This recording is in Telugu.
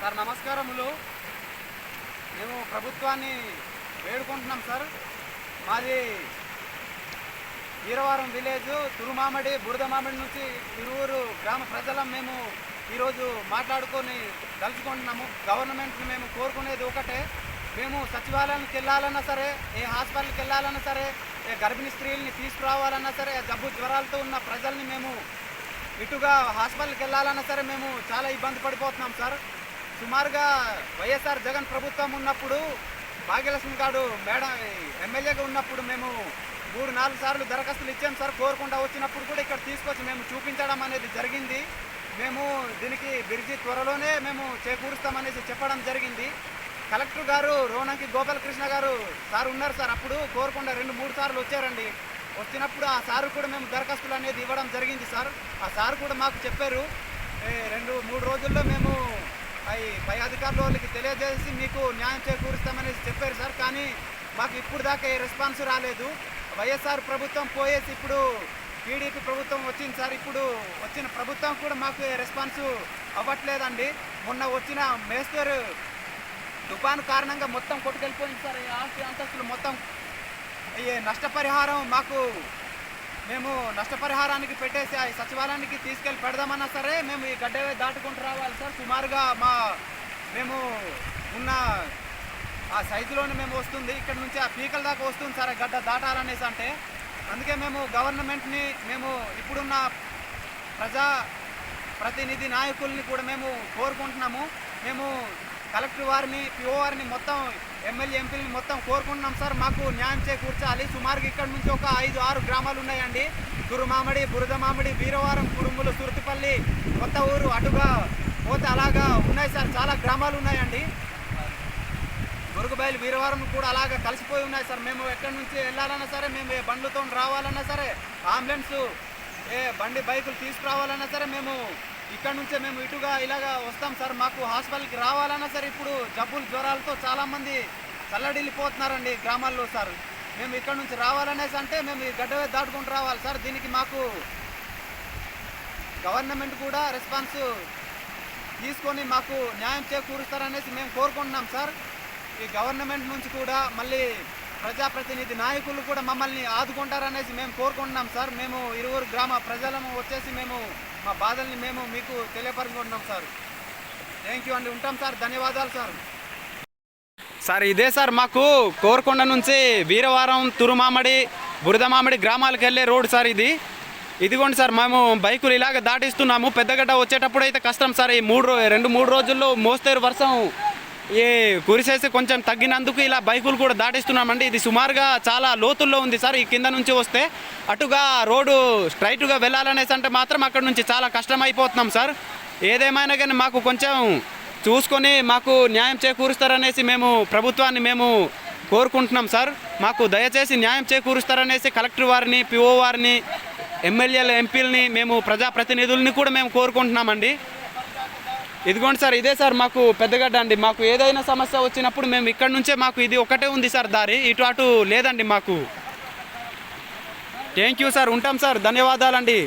సార్ నమస్కారములు. మేము ప్రభుత్వాన్ని వేడుకుంటున్నాం సార్. మాది వీరవరం విలేజ్ తురుమామిడి బురదమామిడి నుంచి తిరువురు గ్రామ ప్రజలం మేము ఈరోజు మాట్లాడుకొని తలుచుకుంటున్నాము. గవర్నమెంట్ని మేము కోరుకునేది ఒకటే. మేము సచివాలయానికి వెళ్ళాలన్నా సరే ఏ హాస్పిటల్కి వెళ్ళాలన్నా సరే ఏ గర్భిణీ స్త్రీల్ని తీసుకురావాలన్నా సరే జబ్బు జ్వరాలతో ఉన్న ప్రజల్ని మేము ఇటుగా హాస్పిటల్కి వెళ్ళాలన్నా సరే మేము చాలా ఇబ్బంది పడిపోతున్నాం సార్. సుమారుగా వైఎస్ఆర్ జగన్ ప్రభుత్వం ఉన్నప్పుడు భాగ్యలక్ష్మి గారు మేడం ఎమ్మెల్యేగా ఉన్నప్పుడు మేము మూడు నాలుగు సార్లు దరఖాస్తులు ఇచ్చాం సార్. కోరుకుండా వచ్చినప్పుడు కూడా ఇక్కడ తీసుకొచ్చి మేము చూపించడం అనేది జరిగింది. మేము దీనికి బిరిజి త్వరలోనే మేము చేకూరుస్తామనేసి చెప్పడం జరిగింది. కలెక్టర్ గారు రోనంకి గోపాలకృష్ణ గారు సార్ ఉన్నారు సార్. అప్పుడు కోరుకుండా రెండు మూడు సార్లు వచ్చారండి. వచ్చినప్పుడు ఆ సారు కూడా మేము దరఖాస్తులు అనేది ఇవ్వడం జరిగింది సార్. ఆ సార్ కూడా మాకు చెప్పారు. రెండు మూడు రోజుల్లో మేము పై అధికారుల వాళ్ళకి తెలియజేసి మీకు న్యాయం చేకూరుస్తామని చెప్పారు సార్. కానీ మాకు ఇప్పుడు దాకా ఏ రెస్పాన్స్ రాలేదు. వైఎస్ఆర్ ప్రభుత్వం పోయేసి ఇప్పుడు టీడీపీ ప్రభుత్వం వచ్చింది సార్. ఇప్పుడు వచ్చిన ప్రభుత్వం కూడా మాకు ఏ రెస్పాన్స్ అవ్వట్లేదండి. మొన్న వచ్చిన మేస్తరు తుఫాను కారణంగా మొత్తం కొట్టుకెళ్ళిపోయింది సార్. ఆస్తి అంతస్తులు మొత్తం ఈ నష్టపరిహారం మాకు మేము నష్టపరిహారానికి పెట్టేసి ఆ సచివాలయానికి తీసుకెళ్ళి పెడదామన్నా సరే మేము ఈ గడ్డ దాటుకుంటూ రావాలి సార్. సుమారుగా మా మేము ఉన్న ఆ సైజులోనే మేము వస్తుంది. ఇక్కడ నుంచి ఆ పీకల దాకా వస్తుంది సార్ ఆ గడ్డ దాటాలనేసి అంటే. అందుకే మేము గవర్నమెంట్ని మేము ఇప్పుడున్న ప్రజా ప్రతినిధి నాయకుల్ని కూడా మేము కోరుకుంటున్నాము. మేము కలెక్టర్ వారిని పిఓ వారిని మొత్తం ఎమ్మెల్యే ఎంపీలని మొత్తం కోరుకుంటున్నాం సార్. మాకు న్యాయం చేకూర్చాలి. సుమారుగా ఇక్కడ నుంచి ఒక ఐదు ఆరు గ్రామాలు ఉన్నాయండి. గురుమామిడి బురదమామిడి వీరవారం కురుములు సురతిపల్లి కొత్త ఊరు అటుగా పోతే అలాగా ఉన్నాయి సార్. చాలా గ్రామాలు ఉన్నాయండి. మురుగుబయలు వీరవారం కూడా అలాగా కలిసిపోయి ఉన్నాయి సార్. మేము ఎక్కడి నుంచి వెళ్ళాలన్నా సరే మేము ఏ బండ్లతో రావాలన్నా సరే అంబులెన్స్ ఏ బండి బైకులు తీసుకురావాలన్నా సరే మేము ఇక్కడ నుంచే మేము ఇటుగా ఇలాగా వస్తాం సార్. మాకు హాస్పిటల్కి రావాలన్నా సరే ఇప్పుడు జబ్బులు జ్వరాలతో చాలామంది చల్లడిల్లిపోతున్నారండి గ్రామాల్లో సార్. మేము ఇక్కడ నుంచి రావాలనేసి అంటే మేము ఈ గడ్డ దాటుకుంటూ రావాలి సార్. దీనికి మాకు గవర్నమెంట్ కూడా రెస్పాన్స్ తీసుకొని మాకు న్యాయం చేకూరుస్తారనేసి మేము కోరుకుంటున్నాం సార్. ఈ గవర్నమెంట్ నుంచి కూడా మళ్ళీ ప్రజాప్రతినిధి నాయకులు కూడా మమ్మల్ని ఆదుకుంటారనేసి మేము కోరుకుంటున్నాం సార్. మేము ఇరువురు గ్రామ ప్రజలము వచ్చేసి మేము మా బాధల్ని మేము మీకు తెలియపరుచుకుంటున్నాం సార్. థ్యాంక్ యూ అండి. ఉంటాం సార్. ధన్యవాదాలు సార్. సార్ ఇదే సార్ మాకు కోరకొండ నుంచి వీరవారం తురుమామడి బురదమామిడి గ్రామాలకు వెళ్ళే రోడ్ సార్ ఇది. ఇదిగోండి సార్ మేము బైకులు ఇలాగ దాటిస్తున్నాము. పెద్దగడ్డ వచ్చేటప్పుడు అయితే కష్టం సార్. ఈ మూడు రెండు మూడు రోజుల్లో మోస్తరు వర్షం ఈ కురిసేసి కొంచెం తగ్గినందుకు ఇలా బైకులు కూడా దాటిస్తున్నామండి. ఇది సుమారుగా చాలా లోతుల్లో ఉంది సార్. ఈ కింద నుంచి వస్తే అటుగా రోడ్డు స్ట్రైట్గా వెళ్ళాలనేసి అంటే మాత్రం అక్కడ నుంచి చాలా కష్టం అయిపోతున్నాం సార్. ఏదేమైనా కానీ మాకు కొంచెం చూసుకొని మాకు న్యాయం చేకూరుస్తారనేసి మేము ప్రభుత్వాన్ని మేము కోరుకుంటున్నాం సార్. మాకు దయచేసి న్యాయం చేకూరుస్తారనేసి కలెక్టర్ వారిని పిఓ వారిని ఎమ్మెల్యేల ఎంపీలని మేము ప్రజాప్రతినిధుల్ని కూడా మేము కోరుకుంటున్నామండి. ఇదిగోండి సార్ ఇదే సార్ మాకు పెద్దగడ్డ అండి. మాకు ఏదైనా సమస్య వచ్చినప్పుడు మేము ఇక్కడ నుంచే మాకు ఇది ఒకటే ఉంది సార్ దారి. ఇటు అటు లేదండి మాకు. థ్యాంక్ యూ సార్ ఉంటాం సార్. ధన్యవాదాలండి.